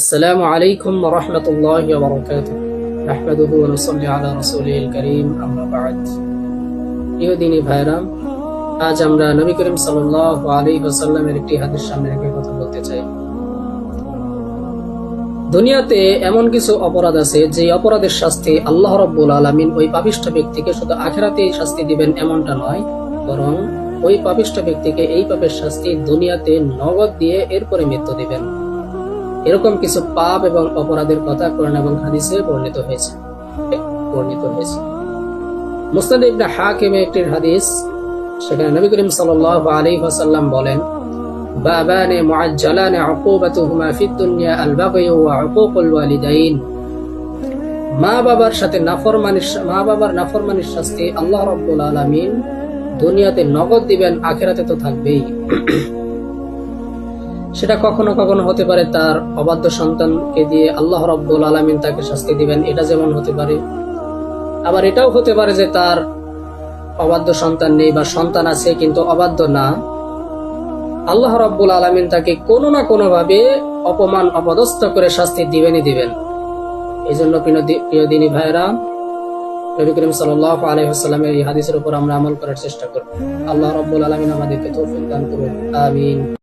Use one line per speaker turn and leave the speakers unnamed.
আসসালামু আলাইকুম রহমতুল্লাহ বরকাত আহমদুহু রসল্লি আলা রসুলিল করিম আমরা বাদ প্রিয় দিনী ভাইরাম আজ আমরা নবী করিম সাল্লাহ একটি হাতের সামনে রেখে কথা বলতে চাই। দুনিয়াতে এমন কিছু অপরাধ আছে যে অপরাধের শাস্তি আল্লাহ রব্বুল আলমিন ওই পাপিষ্ট ব্যক্তিকে শুধু আখেরাতেই শাস্তি দিবেন এমনটা নয়, বরং ওই পাপিষ্ট ব্যক্তিকে এই পাপের শাস্তি দুনিয়াতে নগদ দিয়ে এরপরে মৃত্যু দিবেন। এরকম কিছু পাপ এবং অপরাধের কথা কোরআন এবং হাদিসে বর্ণিত হয়েছে। বর্ণিত হয়েছে। মুসনাদ ইবনে হাকিমে একটি হাদিস, সেখানে নবী করিম সাল্লাল্লাহু আলাইহি ওয়াসাল্লাম বলেন আল বাগই ওয়া উকুকুল ওয়ালিদাইন। মা বাবার সাথে নাফরমানির মা বাবার নাফরমানির শাস্তি আল্লাহ রাব্বুল আলামিন দুনিয়াতে নগদ দিবেন, আখেরাতে তো থাকবেই। সেটা কখনো কখনো হতে পারে তার অবাধ্য সন্তানকে দিয়ে আল্লাহ রব্বুল আলমিন তাকে শাস্তি দিবেন, এটা যেমন হতে পারে। আবার এটাও হতে পারে যে তার অবাধ্য সন্তান নেই বা সন্তান আছে কিন্তু অবাধ্য না। আল্লাহ রব্বুল আলমিন তাকে কোনো না কোনোভাবে অপমান, অপদস্থ করে শাস্তি দিবেনই দিবেন। এই জন্য প্রিয় দি- প্রিয় দিনী ভাইরা নবী সাল্লাহ আলহিহাস্লামের এই হাদিসের উপর আমরা আমল করার চেষ্টা করব। আল্লাহ রব্বুল আলমিন আমাদেরকে তৌফিক দান করুন। আমিন।